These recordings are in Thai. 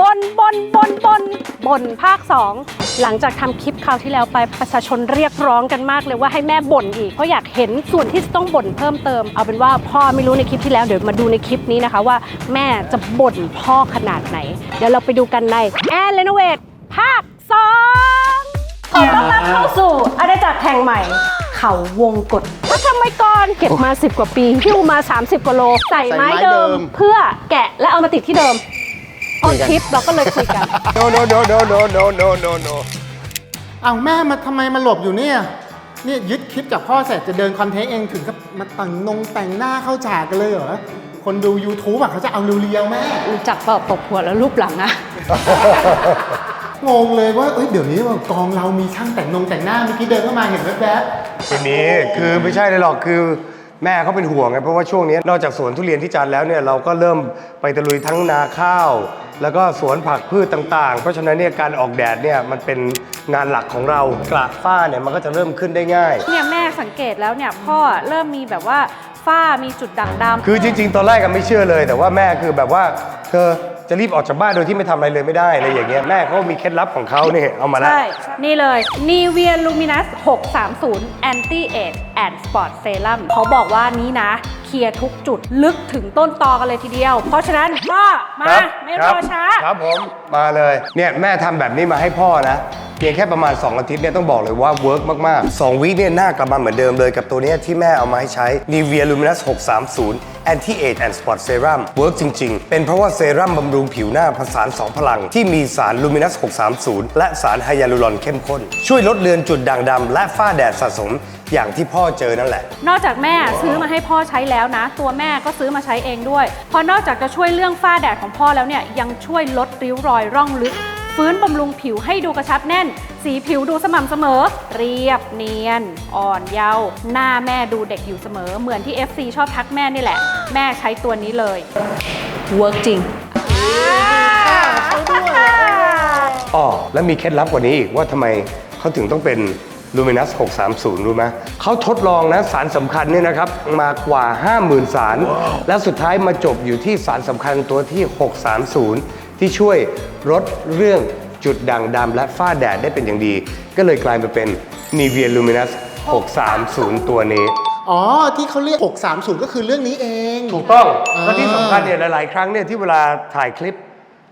บนบนบนบนบนภาค 2 หลังจากทำคลิปคราวที่แล้วไปประชาชนเรียกร้องกันมากเลยว่าให้แม่บ่นอีกเพราะอยากเห็นส่วนที่จะต้องบ่นเพิ่มเติม เอาเป็นว่าพ่อไม่รู้ในคลิปที่แล้วเดี๋ยวมาดูในคลิปนี้นะคะว่าแม่จะบ่นพ่อขนาดไหน เดี๋ยวเราไปดูกันในแอนเลนเวทภาค2ขอต้อนรับเข้าสู่อาณาจักรแห่งใหม่ เขาวงกฏพระธรรมกรเก็บมา 10 กว่าปีพิ้วมา 30 กว่าโล ใส่ไม้ใส่ไม้เดิมเดิม เพื่อแกะและเอามาติดที่เดิม ออนคลิปเราก็เลยคุยกัน no no no no no no no no no เอาแม่มาทำไมมาหลบอยู่เนี่ยเนี่ยยึดคลิปจากพ่อเสร็จจะเดินคอนเทนต์เองถึงกับมาแต่งนงแต่งหน้าเข้าฉากกันเลยเหรอ คนดู YouTube อะเขาจะเอาเรียวๆแม่ รู้จักเปล่าตบหัวแล้วรูปหลังอะงงเลยว่าเอ้ยเดี๋ยวนี้ว่ากองเรามีช่างแต่งนงแต่งหน้าเมื่อกี้เดินเข้ามาเห็นแวบทีนี้คือไม่ใช่เลยหรอกคือแม่เขาเป็นห่วงไงเพราะว่าช่วงนี้นอกจากสวนทุเรียนที่จันทร์แล้วเนี่ยเราก็เริ่มไปตะลุยทั้งนาข้าว แล้วก็สวนผักพืชต่างๆ เพราะฉะนั้นเนี่ยการออกแดดเนี่ยมันเป็นงานหลักของเรากระฝ้าเนี่ยมันก็จะเริ่มขึ้นได้ง่าย เนี่ยแม่สังเกตแล้วเนี่ยพ่อเริ่มมีแบบว่าฝ้ามีจุดด่างดำ คือจริงๆ ตอนแรกก็ไม่เชื่อเลย แต่ว่าแม่คือแบบว่าเธอ จะรีบออกจากบ้านโดยที่ไม่ทำอะไรเลยไม่ได้อะไรอย่างเงี้ยแม่เขามีเคล็ดลับของเขาเนี่ยเอามาแล้ว ใช่ นี่เลย Nivea Luminous 630 Anti Age and Spot Serum เขาบอกว่านี้นะ เคลียร์ทุกจุดลึกถึงต้นตอกันเลยทีเดียว เพราะฉะนั้นพ่อมา ครับไม่ครบอช้า ครับผมมาเลยเนี่ยแม่ทำแบบนี้มาให้พ่อนะ เพียงแค่ประมาณ 2 อาทิตย์เนี่ยต้องบอกเลยว่าเวิร์กมาก ๆ 2วิเนี่ยหน้ากลับมาเหมือนเดิมเลยกับตัวนี้ที่แม่เอามาให้ใช้ Nivea Luminous 630 Anti Age and Spot Serum เวิร์กจริง ๆ เป็นเพราะว่าเซรั่มบำรุงผิวหน้าผสาน 2 พลัง ที่มีสาร Luminous 630 และสารไฮยาลูรอนเข้มข้น ช่วยลดเลือนจุดด่างดำและฝ้าแดดสะสมอย่างที่พ่อเจอนั่นแหละ นอกจากแม่ซื้อมาให้พ่อใช้แล้วนะ ตัวแม่ก็ซื้อมาใช้เองด้วย เพราะนอกจากจะช่วยเรื่องฝ้าแดดของพ่อแล้วเนี่ยยังช่วยลดริ้วรอยร่องลึก ฟื้นบำรุงผิวให้ดูกระชับแน่น สีผิวดูสม่ำเสมอ เรียบเนียน อ่อนเยาว์หน้าแม่ดูเด็กอยู่เสมอ เหมือนที่ FC ชอบทักแม่นี่แหละ แม่ใช้ตัวนี้เลยเวิร์กจริงอ๋อแล้วมีเคล็ดลับกว่านี้อีกว่าทำไมเขาถึงต้องเป็น Luminous 630 รู้ไหมเขาทดลองนะสารสำคัญเนี่ยนะครับ มากว่า 50,000 สาร แล้วสุดท้ายมาจบอยู่ที่สารสำคัญตัวที่ 630 ที่ช่วยลดเรื่องจุดด่างดำและฝ้าแดดได้เป็นอย่างดี ก็เลยกลายมาเป็น Nivea Luminous 630 ตัวนี้ๆอ๋อ ที่เขาเรียก 630 ก็คือเรื่องนี้เอง ถูกต้องอ่าและที่สำคัญเนี่ยหลาย ๆ ครั้งเนี่ยที่เวลาถ่ายคลิป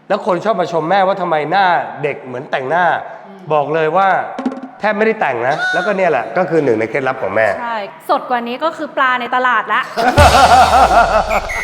แล้วคนชอบมาชมแม่ว่าทำไมหน้าเด็กเหมือนแต่งหน้า บอกเลยว่า แทบไม่ได้แต่งนะ แล้วก็เนี่ยแหละก็คือหนึ่งในเคล็ดลับของแม่ ใช่ สดกว่านี้ก็คือปลาในตลาดละ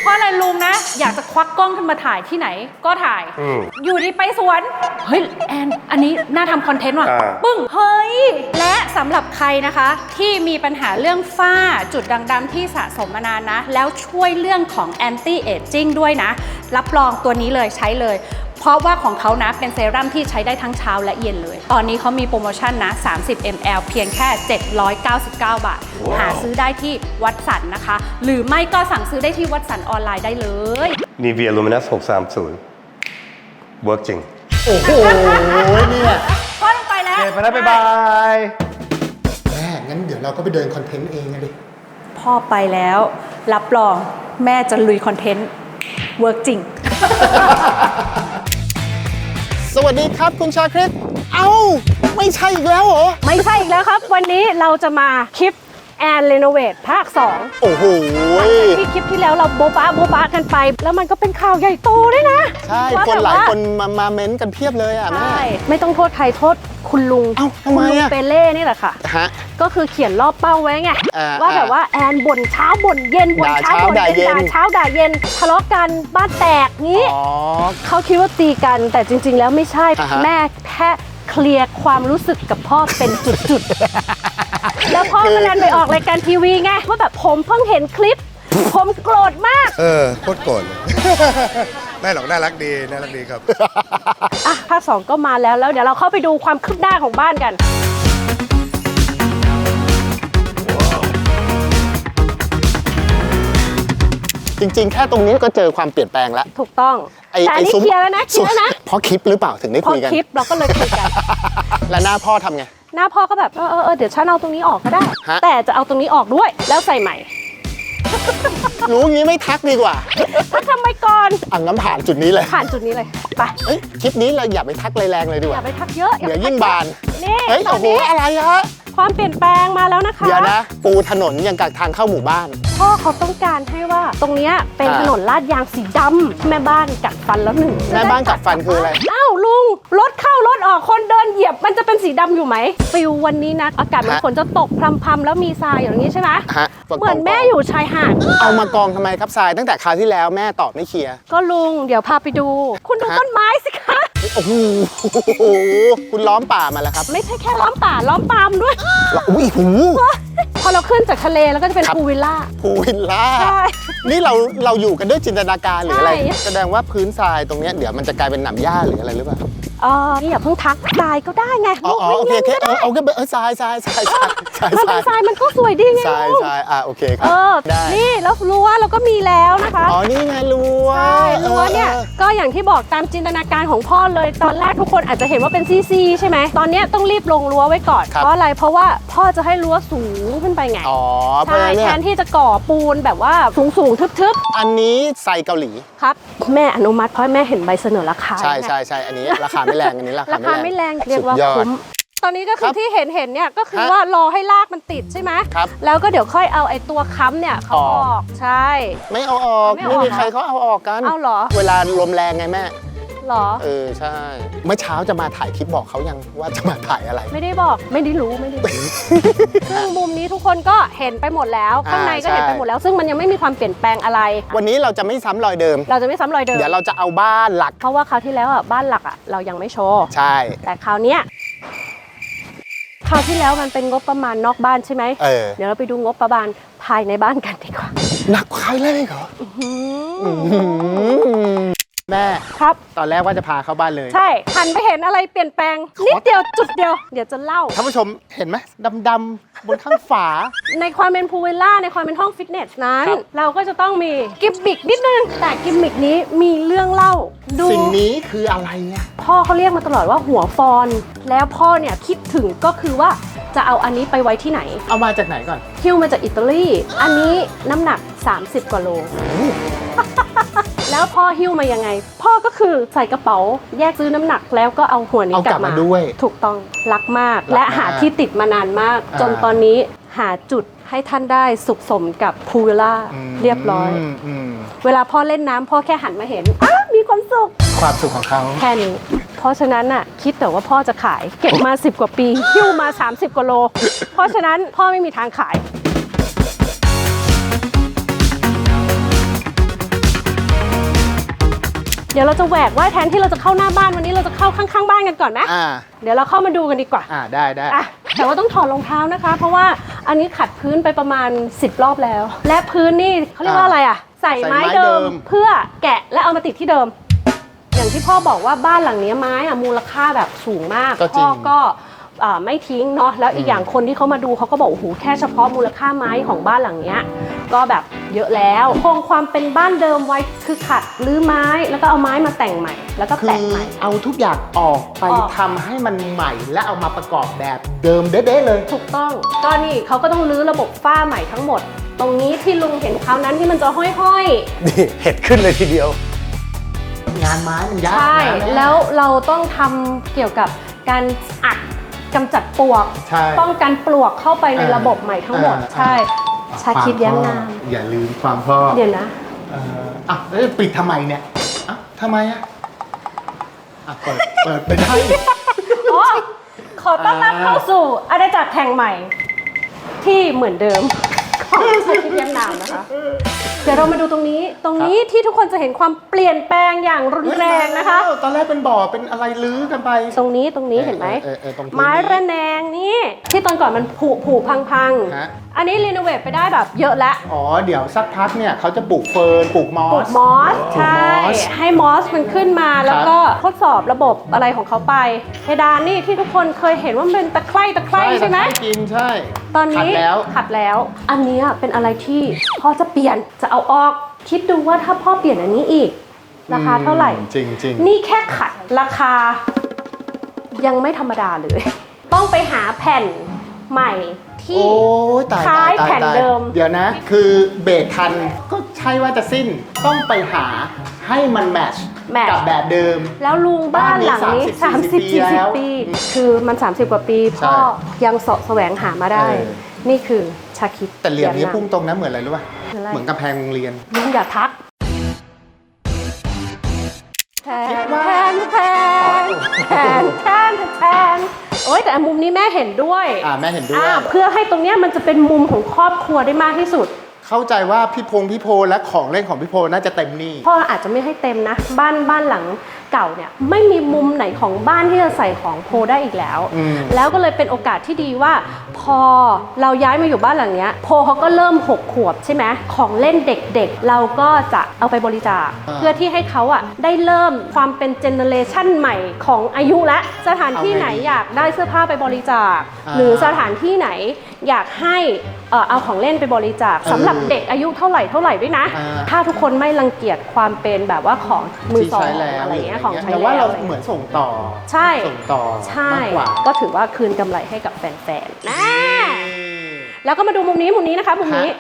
เพราะอะไรลุงนะ อยากจะควักกล้องขึ้นมาถ่ายที่ไหนก็ถ่าย อืมอยู่ดีไปสวน เฮ้ย แอน อันนี้น่าทำคอนเทนต์ว่ะ อ่า ปึ้ง เฮ้ย และสำหรับใครนะคะ ที่มีปัญหาเรื่องฝ้าจุดด่างดำที่สะสมมานานนะ แล้วช่วยเรื่องของ anti aging ด้วยนะ รับรองตัวนี้เลยใช้เลย เพราะว่าของเขานะเป็นเซรั่มที่ใช้ได้ทั้งเช้าและเย็นเลย ตอนนี้เขามีโปรโมชั่นนะ 30 ml เพียงแค่ 799 บาท หาซื้อได้ที่วัดสันนะคะ หรือไม่ก็สั่งซื้อได้ที่วัดสันออนไลน์ได้เลย Nivea Luminous 630เวิร์กจริง โอ้โหเนี่ยพ่อลงไปแล้วโอเคไปแล้วบ๊ายบายแม่งั้นเดี๋ยวเราก็ไปเดินคอนเทนต์เองกันดิพ่อไปแล้ว รับรองแม่จะลุยคอนเทนต์เวิร์กจริง สวัสดีครับคุณชาคริต เอ้า ไม่ใช่อีกแล้วเหรอ ไม่ใช่อีกแล้วครับ วันนี้เราจะมาคลิป แอนเรโนเวทภาค 2 โอ้โห ที่คลิปที่แล้วเราโบ๊ะบ้าโบ๊ะบ้ากันไป แล้วมันก็เป็นข่าวใหญ่โตด้วยนะใช่ ว่คนหลายแบบว่คนมามาเม้นต์กันเพียบเลยอะแม่ ใช่ไม่ต้องโทษใครโทษคุณลุงเอ้าทำไมคุณลุงอะ เปเล่นี่แหละค่ะ ฮะ ก็คือเขียนรอบเป้าไว้ไง อ่าว่าแบบว่าแอนบ่นเช้าบ่นเย็นบ่นด่าเช้าเช้าบ่นด่าเย็เย็นน ด่าเช้าด่าเย็นทะเลาะกันบ้านแตกงี้ อ๋อ เขาคิดว่าตีกันแต่จริง ๆ แล้วไม่ใช่อ่าฮะ แม่แค่เคลียร์ความรู้สึกกับพ่อเป็นจุดๆ แล้วพ่อก็ดันไปออกรายการทีวีไงว่าแบบผมเพิ่งเห็นคลิป ผมโกรธมาก เออโคตรโกรธเลยไม่หรอกน่ารักดีน่ารักดีครับ อะภาคสองก็มาแล้วแล้วเดี๋ยวเราเข้าไปดูความคืบหน้าของบ้านกัน จริง ๆ แค่ตรงนี้ก็เจอความเปลี่ยนแปลงแล้วถูกต้องไอ้แต่อันนี้ซุ้มเคลียร์แล้วนะเคลียร์แล้วนะ เพราะคลิปหรือเปล่าถึงได้พอคุยกัน คลิปเราก็เลยคุยกัน แล้วหน้าพ่อทำไง หน้าพ่อก็แบบเออเออเออเดี๋ยวฉันเอาตรงนี้ออกก็ได้ ฮะ แต่จะเอาตรงนี้ออกด้วย แล้วใส่ใหม่รู้งี้ไม่ทักดีกว่าถ้าทำไมก่อนอะงั้นผ่านจุดนี้เลยผ่านจุดนี้เลยไปเฮ้ยคลิปนี้เราอย่าไปทักแรงๆเลยดีกอย่าว่า ไปทักเยอะอาเดี๋ยวไปทักยิ่งบาน นี่เฮ้ยตอโอ้นโห นี้ อะไรฮะ ความเปลี่ยนแปลงมาแล้วนะคะ เดี๋ยวนะ ปูถนนอย่างกับทางเข้าหมู่บ้าน พ่อเขาต้องการให้ว่าตรงเนี้ยเป็นอ่าถนนลาดยางสีดำแม่บ้านกัดฟันแล้วหนึ่งแม่บ้านกัดฟันคืออะไร อ้าวลุง รถเข้ารถออกคนเดินเหยียบมันจะเป็นสีดำอยู่ไหมฟิลวันนี้นะ อากาศมันฮะ ฝนจะตกพรำๆแล้วมีทรายอย่างนี้ใช่ไหมฮะเหมือนแม่อยู่ชายหาด เอามากองทำไมครับทรายตั้งแต่คราวที่แล้วแม่ตอบไม่เคลียร์ ก็ลุง เดี๋ยวพาไปดู คุณดูฮะ ต้นไม้สิคะ โอ้โหคุณล้อมป่ามาแล้วครับไม่ใช่แค่ล้อมป่าล้อมปาล์มด้วย อุ้ยหูพอเราขึ้นจากทะเลแล้วก็จะเป็นครับพูลวิลล่าภูวิลล่าใช่นี่เราเราอยู่กันด้วยจินตนาการหรืออะไรใช่แสดงว่าพื้นทรายตรงเนี้ยเดี๋ยวมันจะกลายเป็นหนามหญ้าหรืออะไรหรือเปล่า เออนี่อย่าเพิ่งทักทรายก็ได้ไงอ๋ออ๋อโอเคโอเคเออเอาก็เออทรายทรายทรายทรายทรายมันทราเป็ยนทรายมันก็สวยดีไงทรายลุงทรายอะโอเคคเอรับอได้นี่แล้วรั้วเราก็มีแล้วนะคะอ๋อนี่ไงรั้วใช่รั้วเนี่ยออก็อย่างที่บอกตามจินตนาการของพ่อเลยตอนแรกทุกคนอาจจะเห็นว่าเป็นซีๆใช่ไหมตอนเนี้ยต้องรีบลงรั้วไว้ก่อนครับเพราะอะไรเพราะว่าพ่อจะให้รั้วสูงขึ้นไปไงอ๋อเพราะใช่ฉะนั้นแทเนี่ยนที่จะก่อปูนแบบว่าสูงๆทึบอันนี้ใส่เกาหลี ๆครับ แม่อนุมัติเพราะแม่เห็นใบเสนอราคาใช่แล้วไง ใช่ใช่อันนี้ราคาไม่แรงอันนี้ราราคาคาไม่แรงเรียกว่าสุดยอดคุ้มตอนนี้ก็คืครัอบที่เห็นเห็นๆเนี่ยก็คือฮะว่ารอให้รากมันติดใช่ไหมครับแล้วก็เดี๋ยวค่อยเอาไอ้ตัวค้ำเนี่ยเขาอออกอกใช่ ไม่เอาออกไม่เอาไม่มีออกใครเขาเอาออกกันเอาเหรอ เวลาลมแรงไงแม่เหรอ เออใช่ เมื่อเช้าจะมาถ่ายคลิปบอกเขายังว่าจะมาถ่ายอะไร ไม่ได้บอกไม่ได้รู้ไม่ได้รู้ ซึ่งมุมนี้ทุกคนก็เห็นไปหมดแล้วอ่าข้างในก็เห็นไปใช่หมดแล้ว ซึ่งมันยังไม่มีความเปลี่ยนแปลงอะไร วันนี้เราจะไม่ซ้ำรอยเดิม เราจะไม่ซ้ำรอยเดิม เดี๋ยวเราจะเอาบ้านหลัก เพราะว่าคราวที่แล้วอะบ้านหลักอะเรายังไม่โชว์ ใช่ แต่คราวเนี้ยคราวที่แล้วมันเป็นงบประมาณนอกบ้านใช่ไหมเออ เดี๋ยวเราไปดูงบประมาณภายในบ้านกันดีกว่า หนักกว่าใครเลยเหรอ แม่ครับ ตอนแรกว่าจะพาเข้าบ้านเลย ใช่หันไปเห็นอะไรเปลี่ยนแปลง นิดเดียวจุดเดียวเดี๋ยวจะเล่า ท่านผู้ชมเห็นไหมดำๆบนข้างฝา ในความเป็นพูลวิลล่าในความเป็นห้องฟิตเนสนั้น ครับ เราก็จะต้องมีกิมมิกนิดนึง แต่กิมมิกนี้มีเรื่องเล่า ดูสิ่งนี้คืออะไรเนี่ยพ่อเขาเรียกมาตลอดว่าหัวฟอน แล้วพ่อเนี่ยคิดถึงก็คือว่าจะเอาอันนี้ไปไว้ที่ไหนเอามาจากไหนก่อนฮิ้วมาจากอิตาลีอันนี้น้ำหนัก 30 กว่าโล แล้วพ่อหิ้วมายังไง พ่อก็คือใส่กระเป๋าแยกซื้อน้ำหนักแล้วก็เอาหัวนี้เอากกลัลับบมามาด้วย ถูกต้องรักมาก รักและมากหาที่ติดมานานมาก อ่าจนตอนนี้หาจุดให้ท่านได้สุขสมกับพูลล่าเรียบร้อย มอืมเวลาพ่อเล่นน้ำพ่อแค่หันมาเห็นอ้าวมีความสุข ความสุขของเขา แค่นี้ เพราะฉะนั้นน่ะคิดแต่ว่าพ่อจะขายเก็บมา 10 กว่าปีหิ้วมา 30กว่าโล เพราะฉะนั้นพ่อไม่มีทางขาย เดี๋ยวเราจะแหวกว่าแทนที่เราจะเข้าหน้าบ้านวันนี้เราจะเข้าข้างๆบ้านกันก่อนไหมอ่า เดี๋ยวเราเข้ามาดูกันดีกว่าอ่าได้ได้อะแต่ว่าต้องถอดรองเท้านะคะ เพราะว่าอันนี้ขัดพื้นไปประมาณ 10 รอบแล้ว และพื้นนี่เขาเรียกว่าอะไรอะ ใส่ไม้ใส่ไม้เดิมเดิมเพื่อแกะและเอามาติดที่เดิม อย่างที่พ่อบอกว่าบ้านหลังเนี้ยไม้อะมูลค่าแบบสูงมากก็จริพ่องก็อ่า ไม่ทิ้งเนาะแล้วอีกอย่างคนที่เขามาดูเขาก็บอกโอ้โหแค่เฉพาะมูลค่าไม้ของบ้านหลังเนี้ยก็แบบเยอะแล้วคงความเป็นบ้านเดิมไว้คือขัดรื้อไม้แล้วก็เอาไม้มาแต่งใหม่ แล้วก็คืแต่งอใหม่ เอาทุกอย่างออกไปออก ทำให้มันใหม่และเอามาประกอบแบบเดิมเด๊ะๆเลย ถูกต้องก็นี่เขาก็ต้องรื้อระบบฝ้าใหม่ทั้งหมด ตรงนี้ที่ลุงเห็นคราวนั้นที่มันจะห้อยนี่เห็ดขึ้นเลยทีเดียว งานไม้มันๆยากใช่ นะม่แล้วเราต้องทำเกี่ยวกับการอัด กำจัดปลวก ใช่ ป้องกันปลวกเข้าไปในอ่าระบบใหม่ทั้งหมด อ่า ใช่ ชาคิดแย้มงาม อย่าลืมความพ่อเดี๋ยวนะ เอ่ออะแล้วจะปิดทำไมเนี่ยอะทำไมอะอะเปิด เปิดไปได้ อ๋อ ขอต้อนรับอ่าเข้าสู่อาณาจักรแห่งใหม่ ที่เหมือนเดิม ของชาคิดแย้มนามนะคะ เดี๋ยวเรามาดูตรงนี้ ตรงนี้ที่ทุกคนจะเห็นความเปลี่ยนแปลงอย่างรุนแรงนะคะ เฮ้ยมาแล้วตอนแรกเป็นบ่อเป็นอะไรลื้อกันไป ตรงนี้ตรงนี้เห็นไหมเออเออเออตรงพื้นไม้ระแนงนี่ที่ตอนก่อนมันผุผุพังพังๆฮะอันนี้รีโนเวทไปได้แบบเยอะแล้วอ๋อ เดี๋ยวสักพักเนี่ยเขาจะปลูกเฟิร์นปลูกมอปลูสกมอสใช่ มอสให้มอสมันขึ้นมาแล้วก็ทดสอบระบบอะไรของเขาไปเพดานนี่ที่ทุกคนเคยเห็นว่ามันเป็นตะไคร่ตะไคร่ใช่ไหมตะคร้กินใช่ตอนนี้ขัดแล้ว ขัดแล้ว อันเนี้ยเป็นอะไรที่พ่อจะเปลี่ยนจะเอาออก คิดดูว่าถ้าพ่อเปลี่ยนอันนี้อีก ราคาเท่าไหร่ จริงจริงนี่แค่ขัดราคา ยังไม่ธรรมดาเลย ต้องไปหาแผ่นใหม่ ที่ โอ้ยตายคล้ายตายแผ่นตายเดิม เดี๋ยวนะ คือเบรกทันก็ใช่ว่าจะสิ้นต้องไปหาให้มันแมทช์แมทช์ กับแบบเดิม แล้วลุงบ้านหลังนี้ บ้านนี้30 30 แล้ว40 ปี คือมัน 30 กว่าปีใช่พ่อยังเสาะแสวงหามาได้ เออ นี่คือชาคิดแต่เหลี่ยมนี้นพุ่งตรงนะเหมือนอะไรรู้ป่ะเหมือนอะไร เหมือนกำแพงโรงเรียน ลุงอย่าทักแทคินดว่าแทนแทนแทนแทนแทน โอ้ยแต่มุมนี้แม่เห็นด้วยอ่าแม่เห็นด้วยอ่าเพื่อให้ตรงเนี้ยมันจะเป็นมุมของครอบครัวได้มากที่สุด เข้าใจว่าพี่พงพี่โพและของเล่นของพี่โพน่าจะเต็มนี่พ่ออาจจะไม่ให้เต็มนะ บ้านบ้านหลังเก่าเนี่ยไม่มีมุมไหนของบ้านที่จะใส่ของโพได้อีกแล้ว อืม แล้วก็เลยเป็นโอกาสที่ดีว่า พอเราย้ายมาอยู่บ้านหลังเนี้ยโพเขาก็เริ่ม6ขวบใช่ไหมของเล่นเด็กๆ เราก็จะเอาไปบริจาคเพื่อที่ให้เขาอะได้เริ่มความเป็นเจเนเรชันใหม่ของอายุและสถานที่ไหนอยากได้เสื้อผ้าไปบริจาค หรือสถานที่ไหนอยากให้เอ่อเอาของเล่นไปบริจาคสำหรับเด็กอายุเท่าไหร่เท่าไหร่ด้วยนะ อ่า ถ้าทุกคนไม่รังเกียจความเป็นแบบว่าของมือที่สองใช้แล้วอะไรเงี้ยของใช้แต่แล้วว่าเราอะไรเหมืเงี้อยนส่งต่อใช่ส่งต่อใช่มากกว่าก็ถือว่าคืนกำไรให้กับแฟนๆนะแล้วก็มาดูมุมนี้มุมนี้นะคะมุมนี้ฮะ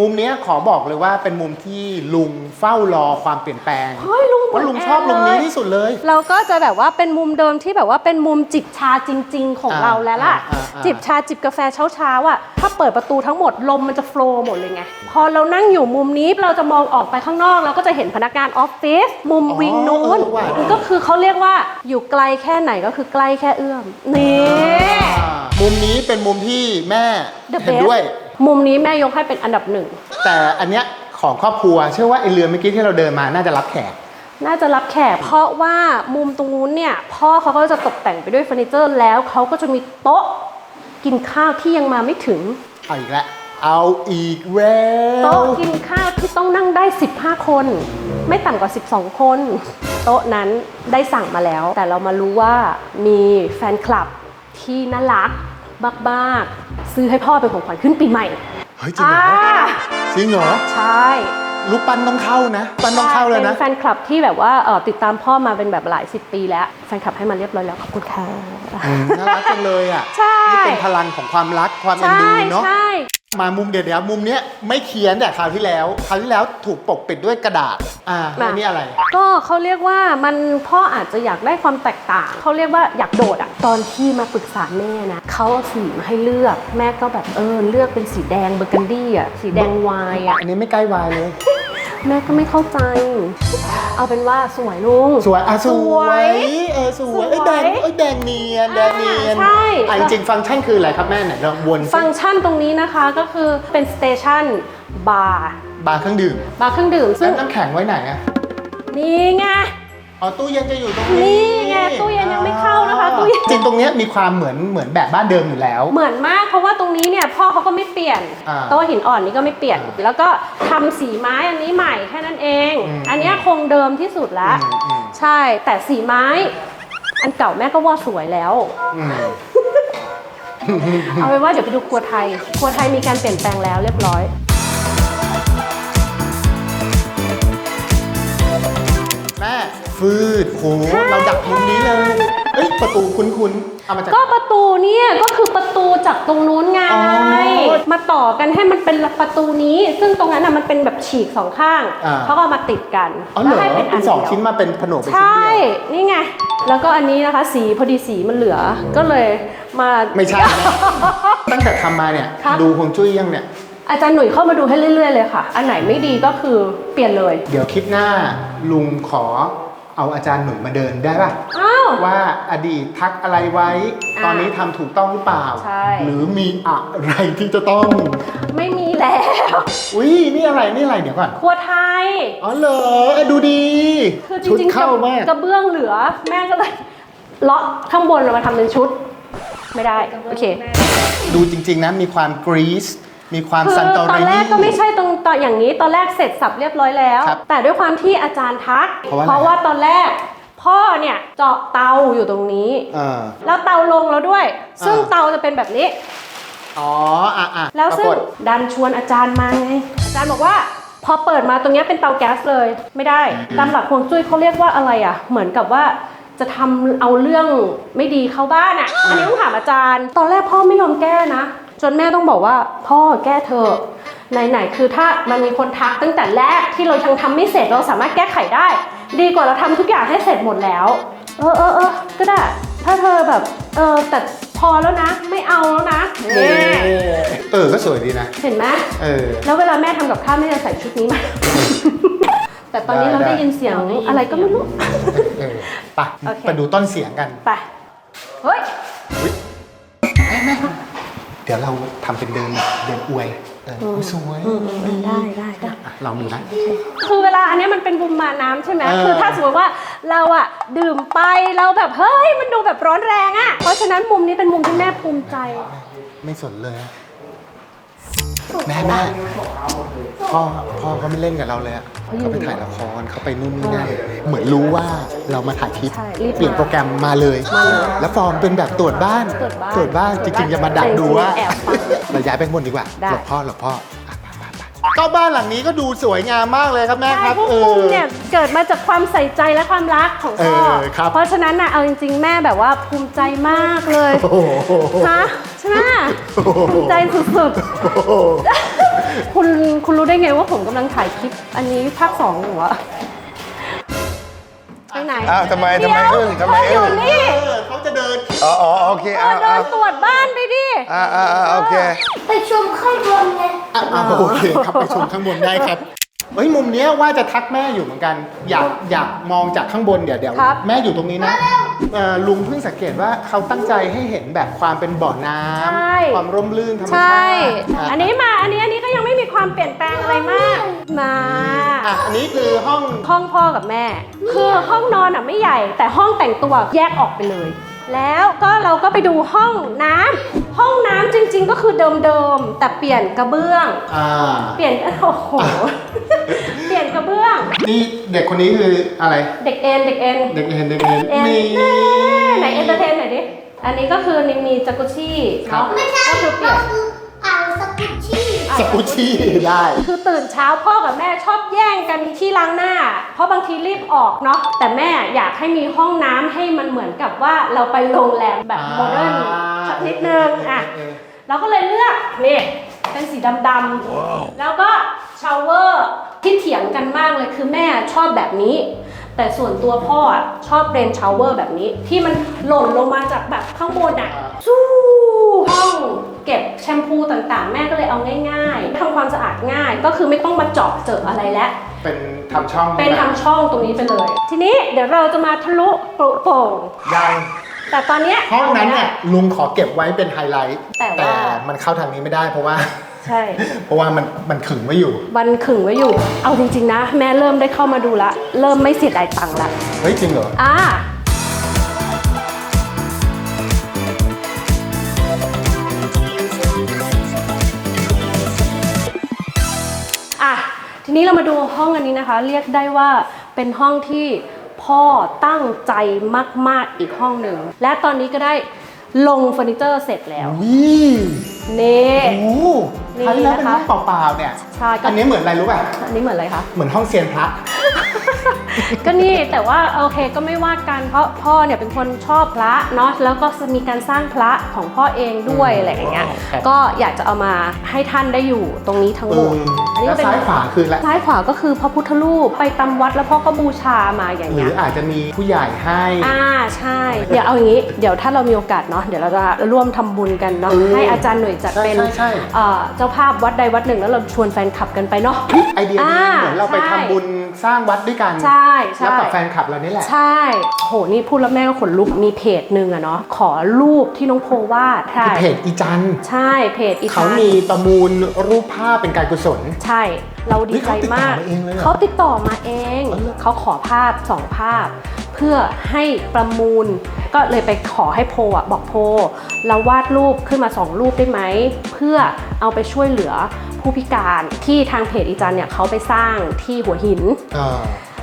มุมเนี้ยขอบอกเลยว่าเป็นมุมที่ลุงเฝ้ารอความเปลี่ยนแปลงเฮ้ยลุงเหมืว่าอนลุงแอนชอบมุมนี้เลย ที่สุดเลย เราก็จะแบบว่าเป็นมุมเดิมที่แบบว่าเป็นมุมจิบชาจริง ๆ ของอ่าเราแล้วล่ะ อ่าอ่า จิบชาจิบกาแฟเช้าๆอะถ้าเปิดประตูทั้งหมดลมมันจะโฟลว์หมดเลยไง พอเรานั่งอยู่มุมนี้เราจะมองออกไปข้างนอกเราก็จะเห็นพนักงานออฟฟิศมุมวิงนู้นเออว่ะมันก็คือเขาเรียกว่าอยู่ไกลแค่ไหนก็คือใกล้แค่เอื้อมนี่อ่ามุมนี้เป็นมุมที่แม่ The เห็น best ด้วย มุมนี้แม่ยกให้เป็นอันดับหนึ่ง แต่อันเนี้ยของครอบครัว เชื่อว่าไอเรือเมื่อกี้ที่เราเดินมาน่าจะรับแขก น่าจะรับแขกเพราะว่ามุมตรงนู้นเนี่ย พ่อเขาก็จะตกแต่งไปด้วยเฟอร์นิเจอร์แล้วเขาก็จะมีโต๊ะกินข้าวที่ยังมาไม่ถึง เอาอีกแล้วเอาอีกแล้วโต๊ะกินข้าวที่ต้องนั่งได้ 15 คน ไม่ต่ำกว่า 12 คน โต๊ะนั้นได้สั่งมาแล้ว แต่เรามารู้ว่ามีแฟนคลับที่น่ารัก มากๆ ซื้อให้พ่อเป็นของขวัญขึ้นปีใหม่ เฮ้ยจริงเหรออ่าจริงเหรอ ใช่ลูกปั้นต้องเข้านะ ปั้นต้องเข้าเลยนะ เป็นแฟนคลับที่แบบว่าเอ่อติดตามพ่อมาเป็นแบบหลายสิบปีแล้ว แฟนคลับให้มาเรียบร้อยแล้วขอบคุณค่ะอืมน่ารักจังเลยอะ ใช่ นี่เป็นพลังของความรักความเอ็นใช่ดูเนาะใช่ มามุมเดี๋ยวเดี๋ยวมุมเนี้ยไม่เขียนแต่คราวที่แล้วคราวที่แล้วถูกปกปิดด้วยกระดาษ อ่าแล้วนี่อะไร ก็เขาเรียกว่ามันพ่ออาจจะอยากได้ความแตกต่าง เขาเรียกว่าอยากโดดอะตอนที่มาปรึกษาแม่นะเขาเอาสีมาให้เลือกแม่ก็แบบเออเลือกเป็นสีแดงเบอร์กันดี้อะสีแดงไวน์อะอันนี้ไม่ใกล้วายเลย แม่ก็ไม่เข้าใจ เอาเป็นว่าสวยลุง สวยอะสวย เออสวยสวยเอ้ยแดงเอ้ยแดงเนียน แดงเนียนใช่ อะจริงๆฟังก์ชันคืออะไรครับแม่ไหนเราวนสิฟังก์ชันตรงนี้นะคะก็คือเป็นสเตชันบาร์บาร์เครื่องดื่มบาร์เครื่องดื่มซึ่ซึ่งงน้ำแข็งไว้ไหนอะนี่ไง อ๋อตู้เย็นจะอยู่ตรงนี้นี่ไงตู้เย็นยังไม่เข้านะคะตู้เย็น จริงตรงเนี้ยมีความเหมือนเหมือนแบบบ้านเดิมอยู่แล้ว เหมือนมากเพราะว่าตรงนี้เนี่ยพ่อเขาก็ไม่เปลี่ยนอ่าโต๊ะหินอ่อนนี้ก็ไม่เปลี่ยน แล้วก็ทำสีไม้อันนี้ใหม่แค่นั้นเอง อืมอันเนี้ยคงเดิมที่สุดแล้วอืมอืม ใช่แต่สีไม้ อันเก่าแม่ก็ว่าสวยแล้ว อืม เอาเป็นว่าเดี๋ยวไปดูครัวไทย ครัวไทยมีการเปลี่ยนแปลงแล้วเรียบร้อย ฟืดโหเราดักมุมนี้เลย เอ้ยประตูคุ้นๆเอามาจาก ก็ประตูเนี่ยก็คือประตูจากตรงนู้นไง อ๋อมาต่อกันให้มันเป็นประตูนี้ ซึ่งตรงนั้นน่ะมันเป็นแบบฉีกสองข้างอ่า เขาก็เอามาติดกันอ๋อเหรอแล้วให้เป็นเป็อันนสองเดียวชิ้นมาเป็นขนมเป็นใชชิ้นเดี่ ยวนี่ไง แล้วก็อันนี้นะคะ สีพอดีสีมันเหลือก็เลยมา ไม่ใช่นะ ตั้งแต่ทำมาเนี่ย ครับ ดูฮวงจุ้ยยังเนี่ย อาจารย์หนุ่ยเข้ามาดูให้เรื่อยๆเลยค่ะ อันไหนไม่ดีก็คือเปลี่ยนเลย เดี๋ยวคลิปหน้าลุงขอ เอาอาจารย์หนุ่ยมาเดินได้ป่ะอ้าว ว่าอดีตทักอะไรไว้ อ่าตอนนี้ทำถูกต้องหรือเปล่า ใช่ หรือมีอะไรที่จะต้อง ไม่มีแล้ว อุ้ยนี่อะไรนี่อะไรเดี๋ยวก่อน ครัวไทย อ๋อเหรอเอ้ยดูดี คือจชุดริงๆเข้ามาก กระเบื้องเหลือ แม่ก็เลยเลาะข้างบนเอามาทำเป็นชุด ไม่ได้ โอเค ดูจริง ๆนะมีความกรีซ มีความคือซันโตตอเรนแรนีกก็ไม่ใช่ตรงตอนอย่างนี้ตอนแรกเสร็จสับเรียบร้อยแล้ว ครับแต่ด้วยความที่อาจารย์ทัก เพราะว่าอะไร เพราะว่าตอนแรก พ่อเนี่ยเจาะเตาอยู่ตรงนี้เออแล้วเตาลงแล้วด้วย ซึ่งอ่า เตาจะเป็นแบบนี้ อ๋ออะอะแล้วปราซึ่งกฏดันชวนอาจารย์มาไงอาจารย์บอกว่า พอเปิดมาตรงเนี้ยเป็นเตาแก๊สเลยไม่ได้ ตามหลักฮวงจุ้ยเขาเรียกว่าอะไรอะ เหมือนกับว่าจะทำเอาเรื่องไม่ดีเข้าบ้านอะ อันนี้ต้องถามอาจารย์ ตอนแรกพ่อไม่ยอมแก้นะ จนแม่ต้องบอกว่าพ่อแก้เธอะไหนๆคือถ้ามันมีคนทักตั้งแต่แรกที่เรายังทำไม่เสร็จเราสามารถแก้ไขได้ ดีกว่าเราทำทุกอย่างให้เสร็จหมดแล้ว เออเออเออก็ได้ ถ้าเธอแบบเออแต่พอแล้วนะ ไม่เอาแล้วนะนี่เออก็สวยดีนะ เห็นไหมเออแล้วเวลาแม่ทำกับข้าวแม่จะใส่ชุดนี้มาแต่ตอนนี้เราได้ยินเสียงอะไรก็ไม่รู้เออไปโอเคไปดูต้นเสียงกันไปเฮ้ย เดี๋ยวเราทำเป็นเดินแบบเดินอวยเอออุ๊ยสวยได้ได้ได้ อะลองดูนะ คือเวลาอันเนี้ยมันเป็นบุมมาน้ำใช่ไหมเออ คือถ้าสมมติว่าเราอะดื่มไปเราแบบเฮ้ยมันดูแบบร้อนแรงอะเพราะฉะนั้นมุมนี้เป็นมุมที่แม่ภูมิใจ ไม่สนเลยอะ แม่แม่พ่อพ่อเขาไม่เล่นกับเราเลยอะเขาไปถ่ายละครเขาไปนู่นนี่นั่นเหมือนรู้ว่าเรามาถ่ายคลิปใช่รีบมาเปลี่ยนโปรแกรมมาเลย แล้วฟอร์มเป็นแบบตรวจบ้านตรวจบ้านตรวจบ้านจริงๆจะมาดักดูว่าแต่จริงๆแอบฟังเราย้ายไปข้างบนดีกว่าได้หลบพ่อหลบพ่ออะไปไปไป ก็บ้านหลังนี้ก็ดูสวยงามมากเลยครับแม่ใช่ครับพวกเอมุมอเนี่ยเกิดมาจากความใส่ใจและความรักของพ่อ เออครับ เพราะฉะนั้นน่ะเอาจริง ๆ แม่แบบว่าภูมิใจมากเลยโอ้โห ฮะใช่ไหมโอ้โหภูมิใจสุดโอ้โหๆคุณคุณรู้ได้ไงว่าผมกำลังถ่ายคลิป อันนี้ภาคสองอยู่อะไปไหนอ้าวทำไมทำไมเดี๋ยวอึ้งทำไมพ่ออยู่อึ้งนี่เออเขาจะเดิน อ๋ออ๋อโอเคพ่ออ้าวเดินตรวจบ้านไปดิอ้าวอ้าวอ้าวโอเค ไปชมข้างบนไง อะอะโอเคครับไปชมข้างบนได้ครับเฮ้ยมุมเนี้ยว่าจะทักแม่อยู่เหมือนกัน อยากอยากมองจากข้างบนเดี๋ยวเดี๋ยวครับ แม่อยู่ตรงนี้นะเอ่อลุงเพิ่งสังเกตว่าเขาตั้งใจให้เห็นแบบความเป็นบ่อน้ใช่ำความร่มรื่นธรรมใช่ชาติะอันนี้มา อันนี้ อันนี้ก็ยังไม่มีความเปลี่ยนแปลงอะไรมาก มา อะอันนี้คือห้อง ห้องพ่อกับแม่ คือห้องนอนอะไม่ใหญ่ แต่ห้องแต่งตัวแยกออกไปเลย แล้วก็เราก็ไปดูห้องน้ำห้องน้ำจริง ๆ ก็คือเดิมๆแต่เปลี่ยนกระเบื้อง อ่า เปลี่ยนโอ้โห เปลี่ยนกระเบื้อง นี่เด็กคนนี้คืออะไร เด็กเอ็นเด็กเอ็น เด็กเห็นเด็กเห็นเอ็นนี่ไหนเอนเตอร์เทนหน่อยดิ อันนี้ก็คือนี่มีจากุชี่ครับ เนาะไม่ใช่ก็คือเปลี่ก็ยนคืออ่างสกุชชี่ สกุชชี่ได้ คือตื่นเช้าพ่อกับแม่ชอบแย่งกันที่ล้างหน้า เพราะบางทีรีบออกเนาะแต่แม่อยากให้มีห้องน้ำให้มันเหมือนกับว่าเราไปโรงแรมแบบโมเดิร์นสักนิดนึงอะเออเราก็เลยเลือกนี่เป็นสีดำๆแล้วก็ชาวเวอร์ที่เถียงกันมากเลยคือแม่ชอบแบบนี้ แต่ส่วนตัวพ่ออะชอบเรนชาวเวอร์แบบนี้ ที่มันหล่นลงมาจากแบบข้างบนอะสู้ห้อง เก็บแชมพูต่างๆ แม่ก็เลยเอาง่ายๆทำความสะอาดง่าย ก็คือไม่ต้องมาเจาะเจออะไรแล้ว เป็นทำช่องเป็นทำช่องตรงนี้ไปเลย ทีนี้เดี๋ยวเราจะมาทะลุโปร่โปร่งยังแต่ตอนเนี้ยห้องนั้นเนี่ยลุงขอเก็บไว้เป็นไฮไลท์แต่ว่ามันเข้าทางนี้ไม่ได้เพราะว่าใช่ เพราะว่ามันมันขึงไว้อยู่วันขึงไว้อยู่ เอาจริงๆนะ แม่เริ่มได้เข้ามาดูละ เริ่มไม่เสียดายตังค์ละ เฮ้ย จริงเหรอ อ่า ทีนี้เรามาดูห้องอันนี้นะคะ เรียกได้ว่าเป็นห้องที่พ่อตั้งใจมาก ๆ อีกห้องหนึ่ง และตอนนี้ก็ได้ลงเฟอร์นิเจอร์เสร็จแล้ววิ นี่ โอ้นี่ครั้งแล้วเป็นนะคะห้องเปล่าๆเนี่ย ใช่ก็อันนี้เหมือนอะไรรู้ป่ะ อันนี้เหมือนอะไรคะ เหมือนห้องเซียนพระ ก็นี่แต่ว่าโอเคก็ไม่ว่ากันเพราะพ่อเนี่ยเป็นคนชอบพระเนาะแล้วก็มีการสร้างพระของพ่อเองด้วยอืมอะไรอย่างเงี้ยครับ ก็อยากจะเอามาให้ท่านได้อยู่ตรงนี้ทั้งหมดเออแล้วซ้ายขวาคืออะไรซ้ายขวาก็คือพระพุทธรูปไปตำวัดแล้วพ่อก็บูชามาอย่างหรืเงี้อย อาจจะมีผู้ใหญ่ให้ อ่าใช่ เดี๋ยวเอาอย่างนี้ เดี๋ยวถ้าเรามีโอกาสเนาะเดี๋ยวเราจะร่วมทำบุญกันเนาะเออให้อาจารย์หน่วยจัดใช่เป็นใช่ใช่ เอ่อเจ้าภาพวัดใดวัดหนึ่งแล้วเราชวนแฟนคลับกันไปเนาะ ไอเดียดีอ่าเหมือนเราไปใช่ทำบุญสร้างวัดด้วยกันใช่ใช่ แล้วกับแฟนคลับเรานี่แหละ ใช่ โห นี่พูดแล้วแม่ก็ขนลุก มีเพจหนึ่งอะเนาะ ขอรูปที่น้องโพวาดใช่คือเพจอีจันใช่ เพจอีกเขามีประมูลรูปภาพเป็นการกุศล ใช่ เราดีใจมาก เฮ้ยเขาติดต่อมาเองเลยเหรอเขาติดต่อมาเอง อ๋อเหรอ เขาขอภาพสองภาพ เพื่อให้ประมูล ก็เลยไปขอให้โพอะบอกโพเราวาดรูปขึ้นมาสองรูปได้ไหม เพื่อเอาไปช่วยเหลือผู้พิการที่ทางเพจอีจันเนี่ยเขาไปสร้างที่หัวหินอ่า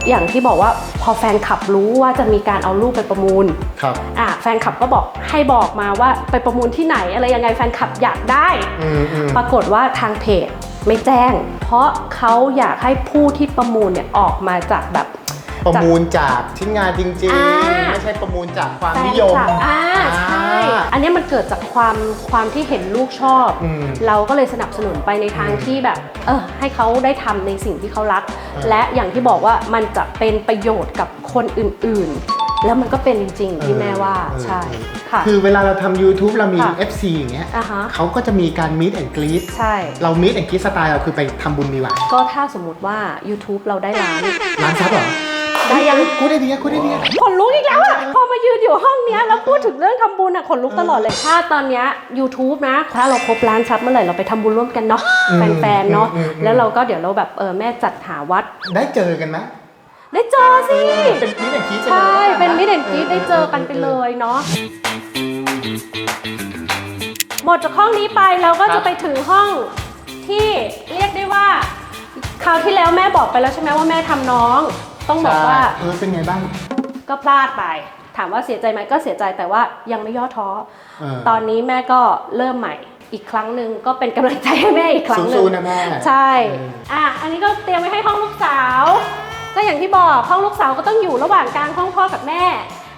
อย่างที่บอกว่าพอแฟนคลับรู้ว่าจะมีการเอารูปไปประมูลครับอะแฟนคลับก็บอกให้บอกมาว่าไปประมูลที่ไหนอะไรยังไงแฟนคลับอยากได้อืมอืมปรากฏว่าทางเพจไม่แจ้ง เพราะเขาอยากให้ผู้ที่ประมูลเนี่ยออกมาจากแบบ ประมูลจากชิ้นงานจริง อ่า ๆ ไม่ใช่ประมูลจากความแฟนนิยมคลับอ่าใช่ อันเนี้ยมันเกิดจากความความที่เห็นลูกชอบ อืมเราก็เลยสนับสนุนไปในทางที่แบบ เออให้เขาได้ทำในสิ่งที่เขารักและอย่างที่บอกว่ามันจะเป็นประโยชน์กับคนอื่นๆ แล้วมันก็เป็นจริงๆที่แม่ว่าเออใช่ค่ะ คือเวลาเราทำ YouTube เรามี ค่ะ FC อย่างเงี้ยอ่าฮะเขาก็จะมีการ meet and greet ใช่ เรา meet and greet สไตล์เราคือไปทำบุญดีกว่าก็ถ้าสมมติว่า YouTube เราได้ล้านร้านซับเหรอ ได้ยังกูได้ดีกูได้ดีขนลุกอีกแล้วอะพอมายืนอยู่ห้องเนี้ยแล้วพูดถึงเรื่องทำบุญอะขนลุกตลอดเลยถ้าตอนเนี้ย YouTube นะ ถ้าเราครบล้านซับเมื่อไหร่เราไปทำบุญร่วมกันเนาะอืมแฟนๆเนาะอืมอืม แล้วเราก็เดี๋ยวเราแบบเออแม่จัดหาวัด ได้เจอกันไหมได้เจอสิ เป็น meet and greet ใช่ เป็นมิดเดเดนกีได้เจอกันไปเลยเนาะ หมดจากห้องนี้ไปเราก็จะไปถึงห้องที่เรียกได้ว่า คราวที่แล้วแม่บอกไปแล้วใช่ไหมว่าแม่ทำน้อง ต้องบอกว่าเออเป็นไงบ้างก็พลาดไป ถามว่าเสียใจไหมก็เสียใจแต่ว่ายังไม่ย่อท้อเออตอนนี้แม่ก็เริ่มใหม่อีกครั้งหนึ่งก็เป็นกำลังใจให้แม่อีกครั้งหนึ่งสู้ๆนะแม่ ใช่ เอออะ อันนี้ก็เตรียมไว้ให้ห้องลูกสาว ก็อย่างที่บอกห้องลูกสาวก็ต้องอยู่ระหว่างกลางห้องพ่อกับแม่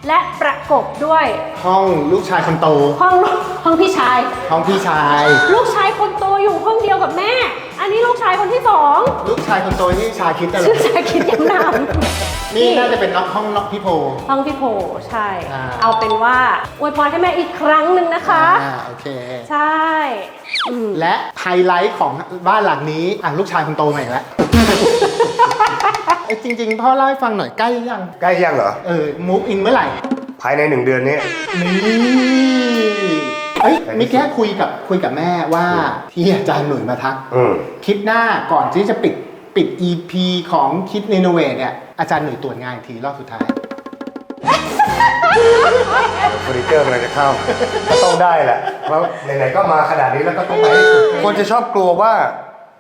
และประกบด้วยห้องลูกชายคนโตห้องลูกห้องพี่ชาย ห้องพี่ชาย ลูกชายคนโตอยู่ห้องเดียวกับแม่อันนี้ลูกชายคนที่สองลูกชายคนโตที่ชาคิดตลอชื่อดชายคิดยังนามนี่น่าจะเป็นน้องห้องน้องพี่โพ ห้องพี่โพใช่ อ่า เอาเป็นว่าอวยพรให้แม่อีกครั้งหนึ่งนะคะ อ่าโอเค ใช่อืมและไฮไลท์ของบ้านหลังนี้อะลูกชายคนโตมาอีกแล้วไอ้จริง ๆ พ่อเล่าให้ฟังหน่อยใกล้ยัง ใกล้ยังเหรอ เออ move in เมื่อไหร่ ภายในหนึ่งเดือนนี้ นี่ เอ้ยเมื่อกี้คุยกับคุยกับแม่ว่าที่อาจารย์หนุ่ยมาทักอืม คลิปหน้าก่อนที่จะปิดปิด EP ของคิดเนโนเวเนี่ยอาจารย์หนุ่ยตรวจงานอีกทีรอบสุดท้าย เฟอร์นิเจอร์กำลังจะเข้า ก็ต้องได้แหละเพราะไหนๆก็มาขนาดนี้แล้วก็ต้องไปให้สุดคนจะชอบกลัวว่า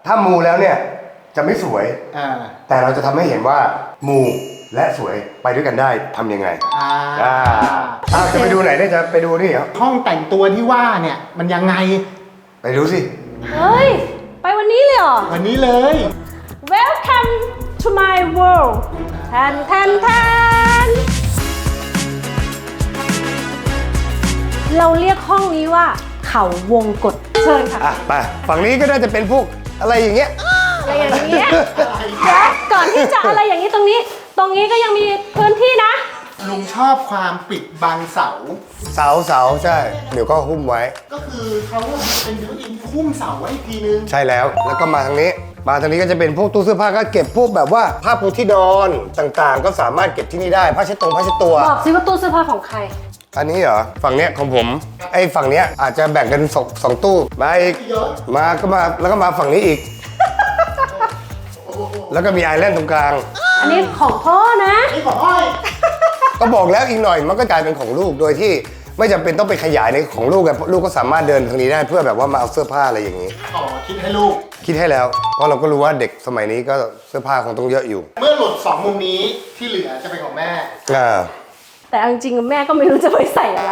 ถ้ามูแล้วเนี่ยจะไม่สวย อ่า แต่เราจะทำให้เห็นว่ามู และสวยไปด้วยกันได้ทำยังไงอ่าอ่าอ่าจะไปดูไหนเนี่ยจะไปดูนี่เหรอห้องแต่งตัวที่ว่าเนี่ยมันยังไงไปดูสิ เฮ้ย ไปวันนี้เลยเหรอ วันนี้เลย Welcome to my world แทนแทนแทนเราเรียกห้องนี้ว่า เขาวงกฏเชิญค่ะ อะไปฝั่งนี้ก็น่าจะเป็นพวกอะไรอย่างเงี้ย อะไรอย่างเงี้ยเดี๋ยวก่อนที่จะอะไรอย่างนี้ตรงนี้ ตรงนี้ก็ยังมีพื้นที่นะ ลุงชอบความปิดบังเสา เสาเสาใช่ เดี๋ยวก็หุ้มไว้ ก็คือเขาเป็นบิวอินคุ้มเสาไว้อีกทีนึง ใช่แล้ว แล้วก็มาทางนี้ มาทางนี้ก็จะเป็นพวกตู้เสื้อผ้าก็เก็บพวกแบบว่าผ้าปูที่นอนต่างๆ ก็สามารถเก็บที่นี่ได้ผ้าเช็ดตรงผ้าเช็ดตัว บอกซิว่าตู้เสื้อผ้าของใคร อันนี้เหรอ ฝั่งเนี้ยของผม ไอ้ฝั่งเนี้ยอาจจะแบ่งกันสองสองตู้ มาอีก มาก็มาแล้วก็มาฝั่งนี้อีก แล้วก็มีไอแลนด์ตรงกลาง อันนี้ของพ่อนะ นี่ของอ้อยก็บอกแล้วอีกหน่อยมันก็กลายเป็นของลูกโดยที่ไม่จำเป็นต้องไปขยายในของลูกไงลูกก็สามารถเดินทางนี้ได้เพื่อแบบว่ามาเอาเสื้อผ้าอะไรอย่างนี้ อ๋อคิดให้ลูก คิดให้แล้ว เพราะเราก็รู้ว่าเด็กสมัยนี้ก็เสื้อผ้าคงต้องเยอะอยู่เมื่อหลุดสองมุมนี้ที่เหลือจะเป็นของแม่ อ่า แต่เอาจริงๆแม่ก็ไม่รู้จะไปใส่อะไร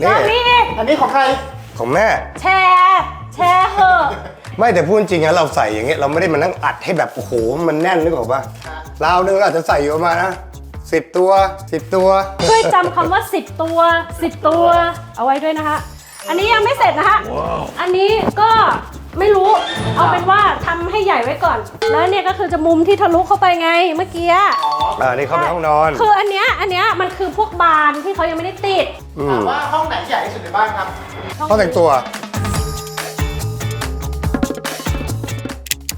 นี่ตอนนี้อีกอันนี้ของใคร ของแม่ แชร์ แชร์เหอะ ไม่แต่พูดจริงนะเราใส่อย่างเงี้ยเราไม่ได้มานั่งอัดให้แบบโอ้โหมันแน่นนึกออกปะราวนึงเราอาจจะใส่อยู่ประมาณนะสิบตัวสิบตัวช่วยจำคำว่า 10 ตัว 10 ตัว เอาไว้ด้วยนะคะ อันนี้ยังไม่เสร็จนะคะ อันนี้ก็ไม่รู้ เอาเป็นว่าทำให้ใหญ่ไว้ก่อน แล้วเนี่ยก็คือจะมุมที่ทะลุเข้าไปไงเมื่อกี้ อ่านี่เข้าไปห้องนอน คืออันเนี้ยอันเนี้ยมันคือพวกบานที่เขายังไม่ได้ติด อืถามมว่าห้องไหนใหญ่ที่สุดในบ้านครับ ห้องแต่งตัว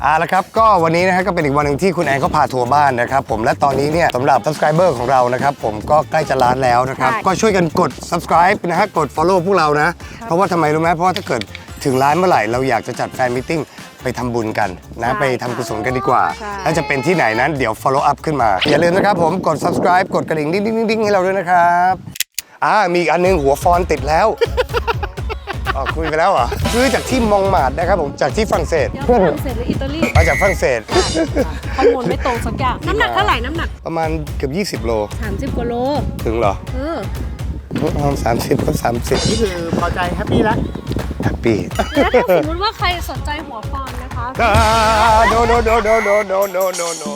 อาละครับก็วันนี้นะฮะก็เป็นอีกวันหนึ่งที่คุณแอนเขาพาทัวร์บ้านนะครับผมและตอนนี้เนี่ยสำหรับ subscriber ของเรานะครับผมก็ใกล้จะล้านแล้วนะครับใช่ก็ช่วยกันกด subscribe นะฮะกด follow พวกเรานะ เพราะว่าทำไมรู้ไหมเพราะว่าถ้าเกิดถึงล้านเมื่อไหร่เราอยากจะจัดแฟนมิทติ้งไปทำบุญกันนะไปทำกุศลกันดีกว่าแล้วจะเป็นที่ไหนนั้นเดี๋ยว follow up ขึ้นมา อย่าลืมนะครับผมกด subscribe กดกระดิ่งดิ้งดิ้งดิ้งให้เราด้วยนะครับอ่ามีอีกอันนึงหัวฟอนติดแล้ว อ๋อคุยไปแล้วเหรอซื้อจากที่มองหมาดนะครับผมจากที่ฝรั่งเศสเดี๋ยวฝรั่งเศสหรืออิตาลีมาจากฝรั่งเศส ข้อมูลไม่ตรงสักอย่าง น้ำหนักเท่าไหร่ น้ำหนัก ประมาณเกือบ20 โล 30กว่าโล ถึงเหรอเออสามสิบก็สามสิบนี่คือพอใจแฮปปี้แล้วแฮปปี้แล้วถ้าสมมติว่าใครสนใจหัวฟอนนะคะ no no no no no no no no no